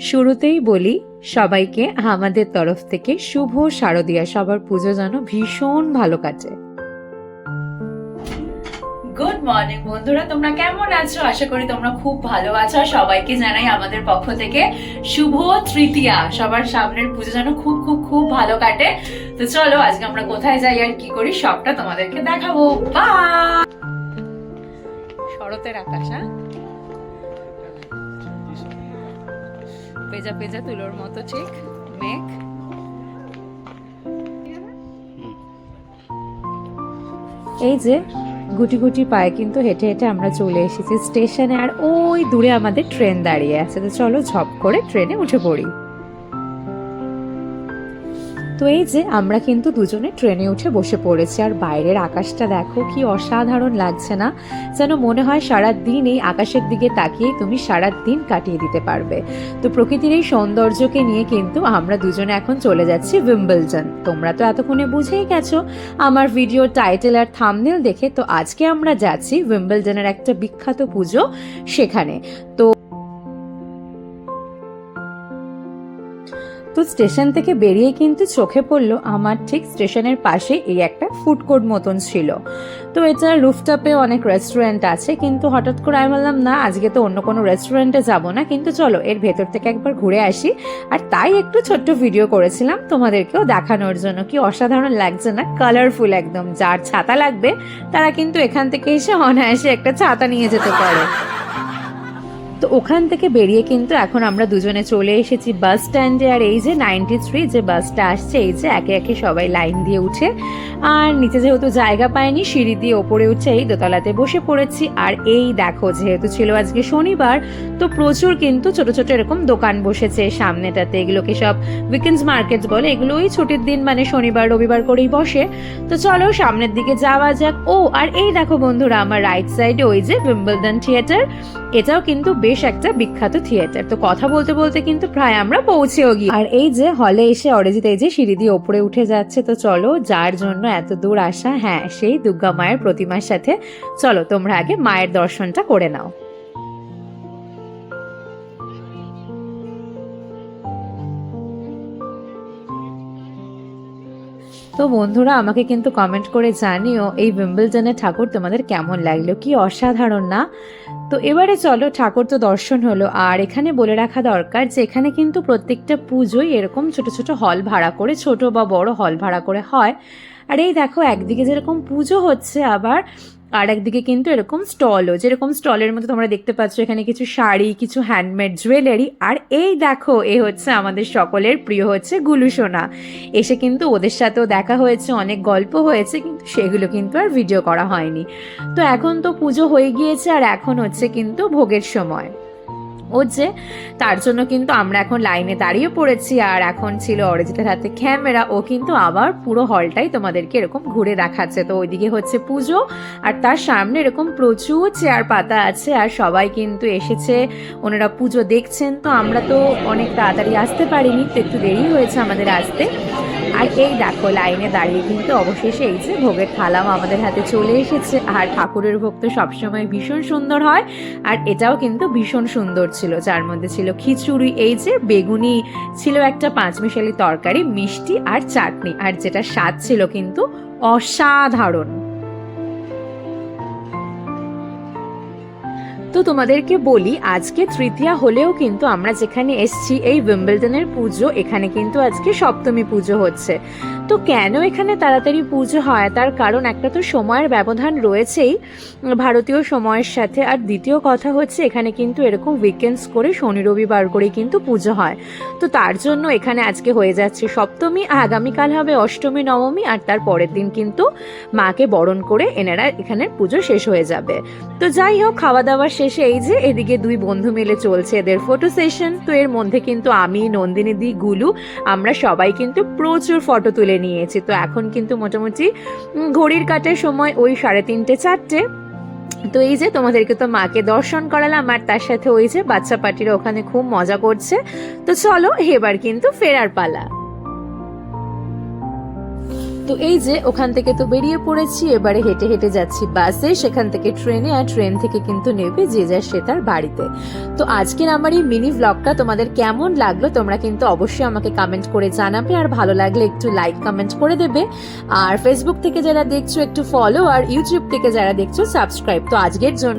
শুরুতেই বলি সবাইকে আমাদের তরফ থেকে শুভ শারদিয়া। সবার পুজো যেন ভীষণ ভালো কাটে। গুড মর্নিং বন্ধুরা তোমরা কেমন আছো? আশা করি তোমরা খুব ভালো আছো। সবাইকে জানাই আমাদের পক্ষ থেকে শুভ তৃতীয়া। সবার সামনের পুজো যেন খুব খুব খুব ভালো কাটে। তো চলো আজকে আমরা কোথায় যাই আর কি করি সবটা তোমাদেরকে দেখাবো। বা শরতের আকাশ হ্যাঁ? পেজা পেজা তুলোর মতো, ঠিক? মেঘ। এই যে, গুটি গুটি পায়ে কিন্তু হেঁটে হেঁটে আমরা চলে এসেছি স্টেশনে, আর ওই দূরে আমাদের ট্রেন দাঁড়িয়ে আছে। তো চলো ঝপ করে ট্রেনে উঠে পড়ি। তো এই যে আমরা কিন্তু দুজনে ট্রেনে উঠে বসে পড়েছি, আর বাইরের আকাশটা দেখো কি অসাধারণ লাগছে না? যেন মনে হয় সারা দিন এই আকাশের দিকে তাকিয়ে তুমি সারা দিন কাটিয়ে দিতে পারবে। তো প্রকৃতির এই সৌন্দর্যকে নিয়ে কিন্তু আমরা দুজনে এখন চলে যাচ্ছি উইম্বলডন তোমরা তো এতক্ষণে বুঝেই গেছো আমার ভিডিও টাইটেল আর থামনেল দেখে। তো আজকে আমরা যাচ্ছি উইম্বলডনের একটা বিখ্যাত পুজো সেখানে। তো তো স্টেশন থেকে বেরিয়ে কিন্তু চোখে পড়ল আমার ঠিক স্টেশনের পাশে এই একটা ফুড কোর্ট মতন ছিল। তো এটা রুফটপে অনেক রেস্টুরেন্ট আছে, কিন্তু হঠাৎ করে আমি বললাম, না, আজকে তো অন্য কোনো রেস্টুরেন্টে যাব না, কিন্তু চলো, এর ভেতর থেকে একবার ঘুরে আসি। আর তাই একটু ছোট্ট ভিডিও করেছিলাম তোমাদেরকেও দেখানোর জন্য। কি অসাধারণ লাগছে না? কালারফুল একদম। যার ছাতা লাগবে, তারা কিন্তু এখান থেকে এসে অনায়াসে একটা ছাতা নিয়ে যেতে পারে। তো ওখান থেকে বেরিয়ে কিন্তু এখন আমরা দুজনে চলে এসেছি বাস স্ট্যান্ডে। আর এই যে নাইনটি থ্রি যে বাসটা আসছে, এই যে একে একে সবাই লাইন দিয়ে উঠে। আর নিচে যেহেতু জায়গা পায়নি সিঁড়ি দিয়ে ওপরে উঠে এই দোতলাতে বসে পড়েছি। আর এই দেখো, যেহেতু ছিল আজকে শনিবার, তো প্রচুর কিন্তু ছোট ছোট এরকম দোকান বসেছে সামনেটাতে। এগুলোকে সব উইকেন্ডস মার্কেট বলে এগুলো ওই ছুটির দিন মানে শনিবার, রবিবার করেই বসে। তো চলো সামনের দিকে যাওয়া যাক। ও, আর এই দেখো বন্ধুরা, আমার রাইট সাইডে ওই যে উইম্বলডন থিয়েটার এটাও কিন্তু বেশ একটা বিখ্যাত থিয়েটার। তো কথা বলতে বলতে কিন্তু প্রায় আমরা পৌঁছেও গিয়ে আর এই যে হলে এসে অরিজিৎ এই যে সিঁড়ি দিয়ে ওপরে উঠে যাচ্ছে, তো চলো যার জন্য এত দূর আসা হ্যাঁ সেই দুর্গা মায়ের প্রতিমার সাথে চলো তোমরা আগে মায়ের দর্শনটা করে নাও। তো বন্ধুরা, আমাকে কিন্তু কমেন্ট করে জানিও এই উইম্বলডনের ঠাকুর তোমাদের কেমন লাগল? কি অসাধারণ না? তো এবারে চলো, ঠাকুর তো দর্শন হলো। আর এখানে বলে রাখা দরকার যে, এখানে কিন্তু প্রত্যেকটা পুজোই এরকম ছোট ছোট হল ভাড়া করে, ছোট বা বড় হল ভাড়া করে হয়। আর এই দেখো, একদিকে যেরকম পুজো হচ্ছে আবার আর একদিকে কিন্তু এরকম স্টলও যেরকম স্টলের মধ্যে তোমরা দেখতে পাচ্ছ এখানে কিছু শাড়ি, কিছু হ্যান্ডমেড জুয়েলারি আর এই দেখো, এ হচ্ছে আমাদের সকলের প্রিয় হচ্ছে গুলুসোনা এসে কিন্তু ওদের সাথেও দেখা হয়েছে, অনেক গল্প হয়েছে, কিন্তু সেগুলো কিন্তু আর ভিডিও করা হয়নি। তো এখন তো পুজো হয়ে গিয়েছে, আর এখন হচ্ছে কিন্তু ভোগের সময়। হচ্ছে তার জন্য কিন্তু আমরা এখন লাইনে দাঁড়িয়ে পড়েছি। আর এখন ছিল অরিজিতের হাতে ক্যামেরা ও কিন্তু আবার পুরো হলটাই তোমাদেরকে এরকম ঘুরে দেখাচ্ছে। তো ওইদিকে হচ্ছে পুজো, আর তার সামনে এরকম প্রচুর চেয়ার পাতা আছে। আর সবাই কিন্তু এসেছে, ওনারা পুজো দেখছেন। তো আমরা তো অনেক তাড়াতাড়ি আসতে পারিনি, তো একটু দেরি হয়েছে আমাদের আসতে। আর এই দেখো লাইনে দাঁড়িয়ে কিন্তু অবশেষে এই যে ভোগের থালাও আমাদের হাতে চলে এসেছে। আর ঠাকুরের ভোগ তো সবসময় ভীষণ সুন্দর হয়। আর এটাও কিন্তু ভীষণ সুন্দর ছিল। যার মধ্যে ছিল খিচুড়ি, এই যে বেগুনি ছিল একটা পাঁচমিশালি তরকারি, মিষ্টি আর চাটনি। আর যেটা স্বাদ ছিল কিন্তু অসাধারণ। তো তোমাদেরকে বলি, আজকে তৃতীয়া হলেও কিন্তু আমরা যেখানে এসছি, এই উইম্বলডনের পুজো, এখানে কিন্তু আজকে সপ্তমী পুজো হচ্ছে। তো কেন এখানে তাড়াতাড়ি পুজো হয়? তার কারণ একটা তো সময়ের ব্যবধান রয়েছেই। ভারতীয় সময়ের সাথে। আর দ্বিতীয় কথা হচ্ছে, এখানে কিন্তু এরকম উইকেন্ডস করে শনি, রবিবার করে কিন্তু পুজো হয়। তো তার জন্য এখানে আজকে হয়ে যাচ্ছে সপ্তমী, আগামীকাল হবে অষ্টমী, নবমী, আর তার পরের দিন কিন্তু মাকে বরণ করে এনারা এখানে পুজো শেষ হয়ে যাবে। তো যাই হোক খাওয়া দাওয়া শেষে এই যে এদিকে দুই বন্ধু মিলে চলছে এদের ফটো সেশন তো এর মধ্যে কিন্তু আমি, নন্দিনী দি, গুলু, আমরা সবাই কিন্তু প্রচুর ফটো তুলে নিয়েছি। তো এখন কিন্তু মোটামুটি ঘড়ির কাটার সময় ওই সাড়ে তিনটে, চারটে। তো এই যে তোমাদেরকে তো মাকে দর্শন করালাম, আর তার সাথে ওই যে বাচ্চা পার্টিরা ওখানে খুব মজা করছে। তো চলো এবার কিন্তু ফেরার পালা। তো এই যে, ওখান থেকে তো বেরিয়ে পড়েছি, এবারে হেঁটে হেঁটে যাচ্ছি বাসে। সেখান থেকে ট্রেনে, আর ট্রেন থেকে কিন্তু নেবে যে যার সে তার বাড়িতে। তো আজকের আমার এই মিনি ব্লগটা তোমাদের কেমন লাগল, তোমরা কিন্তু অবশ্যই আমাকে কমেন্ট করে জানাবে। আর ভালো লাগলে একটু লাইক কমেন্ট করে দেবে। আর ফেসবুক থেকে যারা দেখছ, একটু ফলো আর ইউটিউব থেকে যারা দেখছ সাবস্ক্রাইব তো আজকের জন্য